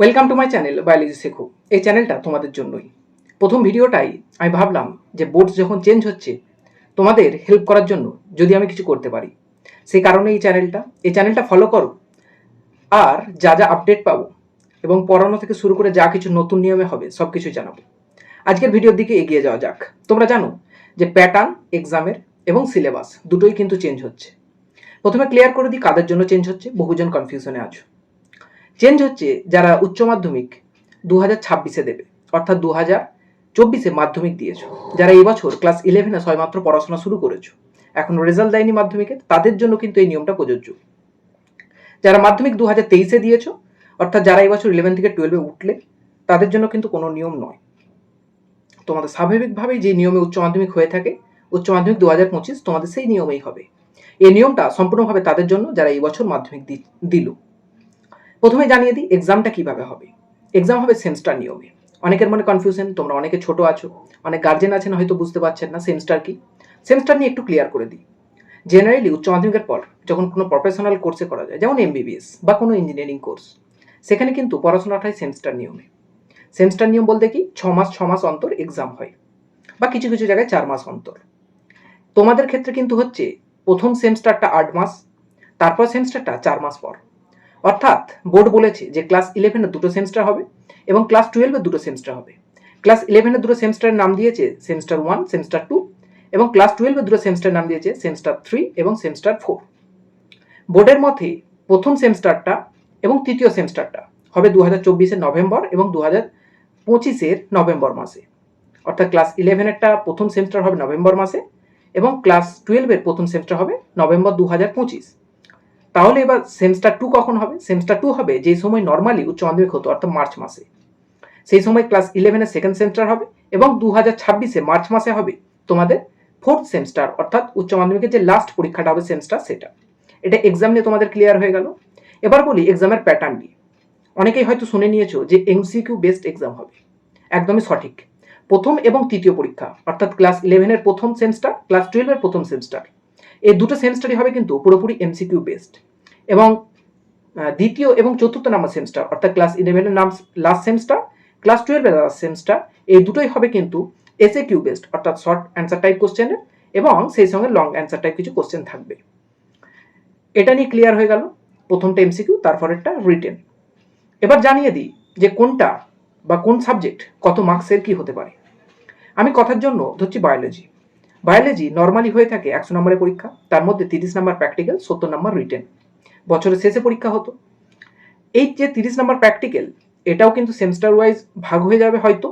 Welcome to my channel biology শেখো এই চ্যানেলটা তোমাদের জন্যই। প্রথম ভিডিওটাই আমি ভাবলাম যে বোর্ডস যখন চেঞ্জ হচ্ছে, তোমাদের হেল্প করার জন্য যদি আমি কিছু করতে পারি। সেই কারণে এই চ্যানেলটা এই চ্যানেলটা ফলো করো। আর যা যা আপডেট পাবো এবং পড়ানো থেকে শুরু করে যা কিছু নতুন নিয়মে হবে, সব কিছুই জানাব। আজকের ভিডিওর দিকে এগিয়ে যাওয়া যাক। তোমরা জানো যে প্যাটার্ন এক্সামের এবং সিলেবাস দুটোই কিন্তু চেঞ্জ হচ্ছে। প্রথমে ক্লিয়ার করে দিই কাদের জন্য চেঞ্জ হচ্ছে। বহুজন কনফিউশনে আছো। চেঞ্জ হচ্ছে যারা উচ্চ মাধ্যমিক দু হাজার ছাব্বিশে দেবে, অর্থাৎ দু হাজার চব্বিশে মাধ্যমিক দিয়েছ। যারা এই বছর ক্লাস ইলেভেনে ছয়মাত্র পড়াশোনা শুরু করেছ, এখন রেজাল্ট দেয়নি মাধ্যমিকে, তাদের জন্য কিন্তু এই নিয়মটা প্রযোজ্য। যারা মাধ্যমিক দু হাজার তেইশে দিয়েছ, অর্থাৎ যারা এই বছর ইলেভেন থেকে টুয়েলভে উঠলে, তাদের জন্য কিন্তু কোনো নিয়ম নয়। তোমাদের স্বাভাবিকভাবেই যে নিয়মে উচ্চ মাধ্যমিক হয়ে থাকে, উচ্চ মাধ্যমিক দু হাজার পঁচিশ তোমাদের সেই নিয়মেই হবে। এই নিয়মটা সম্পূর্ণভাবে তাদের জন্য যারা এই বছর মাধ্যমিক দিল। প্রথমে জানিয়ে দিই এক্সামটা কীভাবে হবে? এক্সাম হবে সেমস্টার নিয়মে অনেকের মনে কনফিউশন তোমরা অনেকে ছোট আছো, অনেক গার্জেন আছেন, হয়তো বুঝতে পারছেন না সেমস্টার কি। সেমস্টার নিয়ে একটু ক্লিয়ার করে দিই। জেনারেলি উচ্চ মাধ্যমিকের পর যখন কোনো প্রফেশনাল কোর্সে করা যায়, যেমন এমবিবিএস বা কোনো ইঞ্জিনিয়ারিং কোর্স সেখানে কিন্তু পড়াশোনাটা হয় সেমস্টার নিয়মে সেমস্টার নিয়ম বলতে কি, ছ মাস ছ মাস অন্তর এক্সাম হয় বা কিছু কিছু জায়গায় চার মাস অন্তর। তোমাদের ক্ষেত্রে কিন্তু হচ্ছে, প্রথম সেমস্টারটা আট মাস, তারপর সেমস্টারটা চার মাস পর। অর্থাৎ বোর্ড বলেছে যে ক্লাস ইলেভেনের দুটো সেমস্টার হবে এবং ক্লাস টুয়েলভের দুটো সেমস্টার হবে। ক্লাস ইলেভেনের দুটো সেমস্টারের নাম দিয়েছে সেমস্টার ওয়ান সেমস্টার টু এবং ক্লাস টুয়েলভের দুটো সেমস্টার নাম দিয়েছে সেমস্টার থ্রি এবং সেমস্টার ফোর বোর্ডের মতে প্রথম সেমস্টারটা এবং তৃতীয় সেমস্টারটা হবে দু হাজার চব্বিশের নভেম্বর এবং দু হাজার পঁচিশের নভেম্বর মাসে। অর্থাৎ ক্লাস ইলেভেনেরটা প্রথম সেমস্টার হবে নভেম্বর মাসে এবং ক্লাস টুয়েলভের প্রথম সেমস্টার হবে নভেম্বর দু হাজার পঁচিশ। তাহলে এবার সেমস্টার টু কখন হবে? সেমস্টার টু হবে যেই সময় নর্মালি উচ্চ মাধ্যমিক হতো, অর্থাৎ মার্চ মাসে। সেই সময় ক্লাস ইলেভেনের সেকেন্ড সেমস্টার হবে এবং দু হাজার ছাব্বিশে মার্চ মাসে হবে তোমাদের ফোর্থ সেমস্টার অর্থাৎ উচ্চ মাধ্যমিকের যে লাস্ট পরীক্ষাটা হবে সেমস্টার সেটা। এটা এক্সাম নিয়ে তোমাদের ক্লিয়ার হয়ে গেল। এবার বলি এক্সামের প্যাটার্ন নিয়ে। অনেকেই হয়তো শুনে নিয়েছো যে এমসিকিউ বেস্ট এক্সাম হবে। একদমই সঠিক। প্রথম এবং তৃতীয় পরীক্ষা, অর্থাৎ ক্লাস ইলেভেনের প্রথম সেমস্টার ক্লাস টুয়েলভের প্রথম সেমস্টার এই দুটো সেমস্টারই হবে কিন্তু পুরোপুরি এমসিকিউ বেসড এবং দ্বিতীয় এবং চতুর্থ নাম্বার সেমস্টার অর্থাৎ ক্লাস ইলেভেনের নাম লাস্ট সেমস্টার ক্লাস টুয়েলভের লাস্ট সেমস্টার এই দুটোই হবে কিন্তু এসএ কিউ বেসড অর্থাৎ শর্ট অ্যান্সার টাইপ কোশ্চেনের এবং সেই সঙ্গে লং অ্যান্সার টাইপ কিছু কোশ্চেন থাকবে। এটা নিয়ে ক্লিয়ার হয়ে গেল প্রথমটা এমসিকিউ তারপরেরটা রিটেন এবার জানিয়ে দিই যে কোনটা বা কোন সাবজেক্ট কত মার্কসের কি হতে পারে। আমি কথার জন্য ধরছি বায়োলজি বায়োলজি নর্মালি হয়ে থাকে একশো নম্বরের পরীক্ষা, তার মধ্যে তিরিশ নম্বর প্র্যাকটিক্যাল সত্তর নম্বর রিটেন বছরের শেষে পরীক্ষা হতো। এই যে তিরিশ নম্বর প্র্যাকটিক্যাল এটাও কিন্তু সেমিস্টার ওয়াইজ ভাগ হয়ে যাবে হয়তো।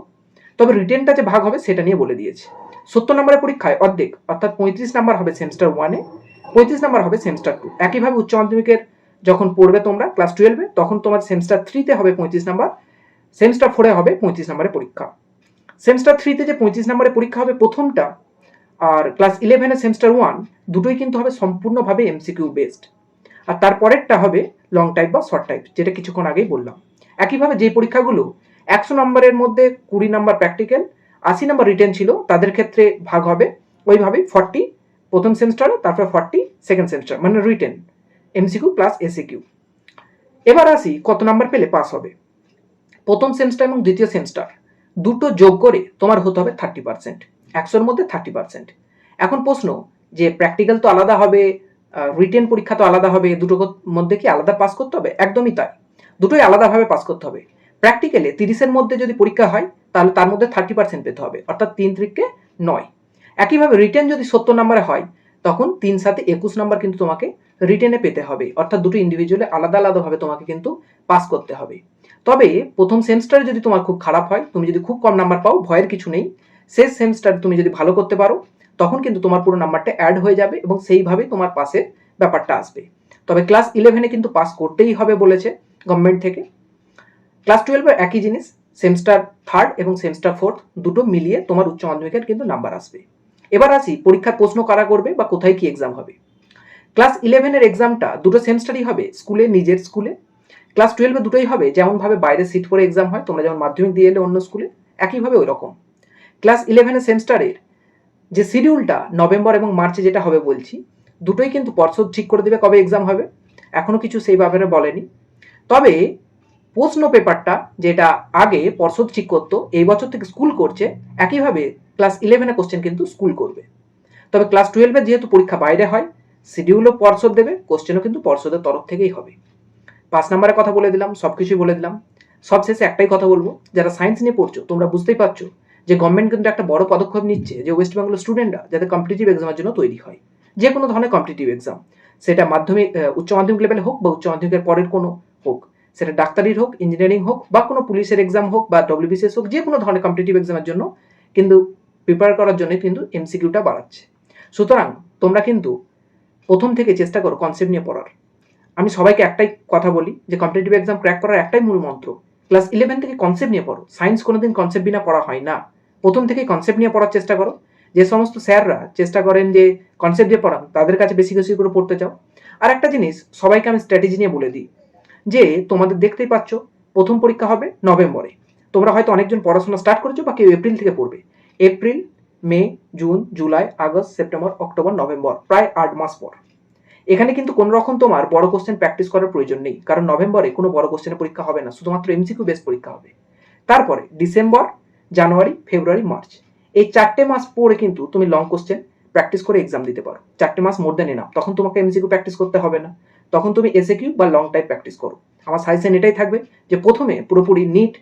তবে রিটেনটা যে ভাগ হবে, সেটা নিয়ে বলে দিয়েছে। সত্তর নম্বরের পরীক্ষায় অর্ধেক, অর্থাৎ পঁয়ত্রিশ নাম্বার হবে সেমিস্টার ওয়ানে পঁয়ত্রিশ নাম্বার হবে সেমিস্টার টু একইভাবে উচ্চ মাধ্যমিকের যখন পড়বে তোমরা ক্লাস টুয়েলভে তখন তোমার সেমিস্টার থ্রিতে হবে পঁয়ত্রিশ নাম্বার সেমিস্টার ফোরে হবে পঁয়ত্রিশ নম্বরের পরীক্ষা। সেমিস্টার থ্রিতে যে পঁয়ত্রিশ নম্বরের পরীক্ষা হবে, প্রথমটা আর ক্লাস ইলেভেনের সেমিস্টার ওয়ান দুটোই কিন্তু হবে সম্পূর্ণভাবে এমসিকিউ বেসড আর তারপরেরটা হবে লং টাইপ বা শর্ট টাইপ যেটা কিছুক্ষণ আগেই বললাম। একইভাবে যে পরীক্ষাগুলো একশো নম্বরের মধ্যে কুড়ি নম্বর প্র্যাকটিক্যাল আশি নম্বর রিটেন ছিল, তাদের ক্ষেত্রে ভাগ হবে। ওইভাবেই ফর্টি প্রথম সেমিস্টারে তারপর ফর্টি সেকেন্ড সেমিস্টার মানে রিটেন এমসিকিউ প্লাস এসিকিউ এবার আসি কত নাম্বার পেলে পাস হবে। প্রথম সেমিস্টার এবং দ্বিতীয় সেমিস্টার দুটো যোগ করে তোমার হতে হবে থার্টি পার্সেন্ট একশোর মধ্যে থার্টি পার্সেন্ট এখন প্রশ্ন যে প্র্যাকটিক্যাল তো আলাদা হবে রিটেন পরীক্ষা তো আলাদা হবে দুটোর মধ্যে কি আলাদা পাস করতে হবে? একদমই তাই। দুটোই আলাদাভাবে পাস করতে হবে। প্র্যাকটিক্যালে তিরিশের মধ্যে যদি পরীক্ষা হয়, তাহলে তার মধ্যে থার্টি পার্সেন্ট পেতে হবে, অর্থাৎ তিন ত্রিককে নয়। একইভাবে রিটেন যদি সত্তর নম্বরে হয়, তখন তিন সাথে একুশ নম্বর কিন্তু তোমাকে রিটেনে পেতে হবে, অর্থাৎ দুটো ইন্ডিভিজুয়ালি আলাদা আলাদাভাবে তোমাকে কিন্তু পাস করতে হবে। তবে প্রথম সেমিস্টারে যদি তোমার খুব খারাপ হয়, তুমি যদি খুব কম নাম্বার পাও, ভয়ের কিছু নেই। শেষ সেমিস্টার তুমি যদি ভালো করতে পারো, তখন কিন্তু তোমার পুরো নাম্বারটা অ্যাড হয়ে যাবে এবং সেইভাবে তোমার পাসের ব্যাপারটা আসবে। তবে ক্লাস ইলেভেনে কিন্তু পাস করতেই হবে বলেছে গভর্নমেন্ট থেকে। ক্লাস টুয়েলভে একই জিনিস সেমিস্টার থার্ড এবং সেমিস্টার ফোর্থ দুটো মিলিয়ে তোমার উচ্চ মাধ্যমিকের কিন্তু নাম্বার আসবে। এবার আসি, পরীক্ষার প্রশ্ন কারা করবে বা কোথায় কি এক্সাম হবে? ক্লাস ইলেভেনের এক্সামটা দুটো সেমিস্টারই হবে স্কুলে নিজের স্কুলে ক্লাস টুয়েলভে দুটোই হবে, যেমনভাবে বাইরে সিট পরে এক্সাম হয়, তোমরা যেমন মাধ্যমিক দিয়ে এলে অন্য স্কুলে একইভাবে ওই রকম ক্লাস ইলেভেনের সেমিস্টারের যে শিডিউলটা নভেম্বর এবং মার্চে যেটা হবে বলছি, দুটোই কিন্তু পর্ষদ ঠিক করে দেবে কবে এক্সাম হবে। এখনও কিছু সেই ব্যাপারে বলেনি। তবে প্রশ্ন পেপারটা যেটা আগে পর্ষদ ঠিক করতো, এই বছর থেকে স্কুল করছে, একইভাবে ক্লাস ইলেভেনে কোশ্চেন কিন্তু স্কুল করবে। তবে ক্লাস টুয়েলভে যেহেতু পরীক্ষা বাইরে হয় শিডিউলও পর্ষদ দেবে কোশ্চেনও কিন্তু পর্ষদের তরফ থেকেই হবে। পাঁচ নম্বরের কথা বলে দিলাম সব কিছুই বলে দিলাম। সব শেষে একটাই কথা বলব, যারা সায়েন্স নিয়ে পড়ছো, তোমরা বুঝতেই পারছ যে গভর্নমেন্ট কিন্তু একটা বড় পদক্ষেপ নিচ্ছে যে ওয়েস্ট বেঙ্গল স্টুডেন্টরা যাতে কম্পিটিটিভ এক্সামের জন্য তৈরি হয়। যে কোনো ধরনের কম্পিটিটিভ এক্সাম সেটা মাধ্যমিক উচ্চ মাধ্যমিক লেভেলে হোক বা উচ্চ মাধ্যমিকের পরের কোনো হোক। সেটা ডাক্তারির হোক ইঞ্জিনিয়ারিং হোক বা কোনো পুলিশের এক্সাম হোক বা ডব্লিউবিসিএস হোক, যে কোনো ধরনের কম্পিটিটিভ এক্সামের জন্য কিন্তু প্রিপেয়ার করার জন্য কিন্তু এমসিকিউটা বাড়াচ্ছে। সুতরাং তোমরা কিন্তু প্রথম থেকে চেষ্টা করো কনসেপ্ট নিয়ে পড়ার। আমি সবাইকে একটাই কথা বলি যে কম্পিটিটিভ এক্সাম ক্র্যাক করার একটাই মূল মন্ত্র। ক্লাস ইলেভেন থেকে কনসেপ্ট নিয়ে পড়ো। সায়েন্স কোনোদিন কনসেপ্ট বিনা পড়া হয় না। প্রথম থেকেই কনসেপ্ট নিয়ে পড়ার চেষ্টা করো। যে সমস্ত স্যাররা চেষ্টা করেন যে কনসেপ্ট দিয়ে পড়ান, তাদের কাছে বেশি বেশি করে পড়তে চাও। আর একটা জিনিস, সবাইকে আমি স্ট্র্যাটেজি নিয়ে বলে দিই, যে তোমাদের দেখতেই পাচ্ছ, প্রথম পরীক্ষা হবে নভেম্বরে। তোমরা হয়তো অনেকজন পড়াশোনা স্টার্ট করেছ বা কেউ এপ্রিল থেকে পড়বে। April May June July August September October November প্রায় আট মাস পর। এখানে কিন্তু কোনো রকম তোমার বড় কোশ্চেন প্র্যাকটিস করার প্রয়োজন নেই, কারণ নভেম্বরে কোনো বড় কোশ্চেনের পরীক্ষা হবে না, শুধুমাত্র এমসিকিউ বেস পরীক্ষা হবে। তারপরে ডিসেম্বর জানুয়ারি, ফেব্রুয়ারি, মার্চ। এই চারটে মাস পরে কিন্তু তুমি লং কোশ্চেন প্র্যাকটিস করে এক্সাম দিতে পারো। চারটে মাস মোর দেন এনাফ তখন তোমাকে এমসিকিউ প্র্যাকটিস করতে হবে না। তখন তুমি এসে কিউ বা লং টাইপ প্র্যাকটিস করো। আমার সাজেশন এটাই থাকবে যে প্রথমে পুরোপুরি নিট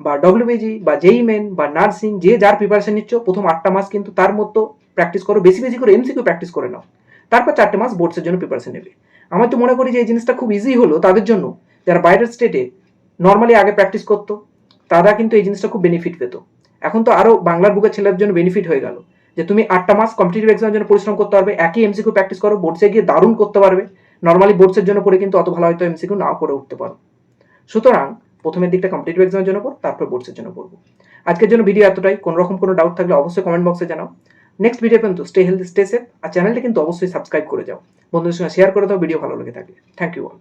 বা ডব্লিউবিজি বা জেই মেন বা নার্সিং যে যার প্রিপারেশন নিচ্ছ, প্রথম আটটা মাস কিন্তু তার মতো প্র্যাকটিস করো। বেশি বেশি করে এমসিকিউ প্র্যাকটিস করে নাও। তারপর চারটে মাস বোর্ডসের জন্য প্রিপারেশন নেবে। আমার তো মনে করি যে এই জিনিসটা খুব ইজি হলো। তাদের জন্য যারা বাইরের স্টেটে নর্মালি আগে প্র্যাকটিস করতো তারা কিন্তু এই জিনিসটা খুব বেনিফিট পেত। এখন তো আরও বাংলার বুকের ছেলেদের জন্য বেনিফিট হয়ে গেল। যে তুমি আটটা মাস কম্পিটিটিভ এক্সামের জন্য পরিশ্রম করতে পারবে, একই এমসিকিউ প্র্যাকটিস করো বোর্ডসে গিয়ে দারুণ করতে পারবে। নর্মালি বোর্ডসের জন্য পড়ে কিন্তু অত ভালো হয়তো এমসিকিউ নাও করে উঠতে পারো। সুতরাং প্রথমের দিকটা কম্পিটিটিভ এক্সামের জন্য পড়ো, তারপর বোর্ডসের জন্য পড়ব। আজকের জন্য ভিডিও এতটাই। কোনো রকম কোনো ডাউট থাকলে অবশ্যই কমেন্ট বক্সে জানাও। নেক্সট ভিডিও পর্যন্ত স্টে হেলদি স্টে সেফ আর চ্যানেলটা কিন্তু অবশ্যই সাবস্ক্রাইব করে যাও। বন্ধুদের সঙ্গে শেয়ার করে দাও ভিডিও ভালো লেগে থাকলে। Thank you all